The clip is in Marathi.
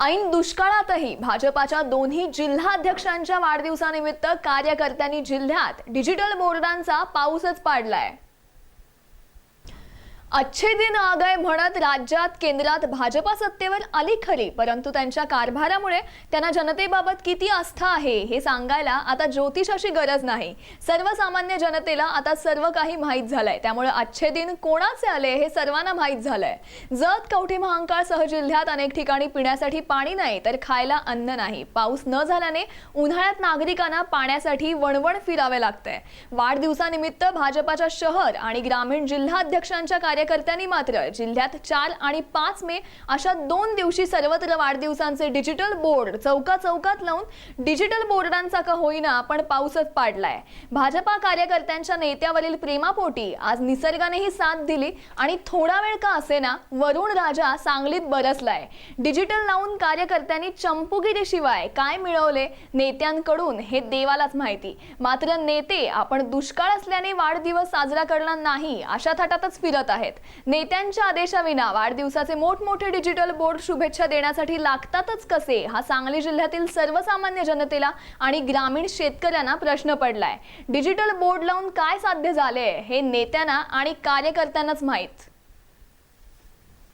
ऐन दुष्काळातही भाजपाच्या दोन्ही जिल्हाध्यक्षांच्या वाढदिवसानिमित्त कार्यकर्त्यांनी जिल्ह्यात डिजिटल बोर्डांचा पाऊसच पाडलाय. अच्छे दिन आ गए म्हणत राज्यात केंद्रात भाजपा सत्तेवर आली खरी. परंतु त्यांच्या कारभारामुळे त्यांना जनतेबाबत किती आस्था आहे हे सांगायला आता ज्योतिषाची गरज नाही. सर्वसामान्य जनतेला आता सर्व काही माहीत झालंय. त्यामुळे अच्छे दिन कोणाचे आले हे सर्वांना माहीत झालंय. जत कवठी महांकाळ सह जिल्ह्यात अनेक ठिकाणी पिण्यासाठी पाणी नाही तर खायला अन्न नाही. पाऊस न झाल्याने उन्हाळ्यात नागरिकांना पाण्यासाठी वणवण फिरावे लागतंय वाढदिवसानिमित्त भाजपाच्या शहर आणि ग्रामीण जिल्हाध्यक्षांच्या कार्यकर्त्यांनी मात्र जिल्ह्यात चार आणि पाच मे अशा दोन दिवशी सर्वत्र वाढदिवसांचे डिजिटल बोर्ड चौका चौकात लावून डिजिटल बोर्डांचा का होईना पण पाऊसच पाडलाय. भाजपा कार्यकर्त्यांच्या नेत्यावरील प्रेमापोटी आज निसर्गानेही साथ दिली आणि थोडा वेळ का असेना वरुण राजा सांगलीत बरसलाय. डिजिटल लावून कार्यकर्त्यांनी चंपुगिरीशिवाय काय मिळवले नेत्यांकडून हे देवालाच माहिती. मात्र नेते आपण दुष्काळ असल्याने वाढदिवस साजरा करणार नाही अशा थाटातच फिरत आहेत. नेत्यांच्या आदेशाविना वाढदिवसाचे मोठमोठे डिजिटल बोर्ड शुभेच्छा देण्यासाठी लागतातच कसे हा सांगली जिल्ह्यातील सर्वसामान्य जनतेला आणि ग्रामीण शेतकऱ्यांना प्रश्न पडलाय. डिजिटल बोर्ड लावून काय साध्य झाले हे नेत्यांना आणि कार्यकर्त्यांनाच माहीत.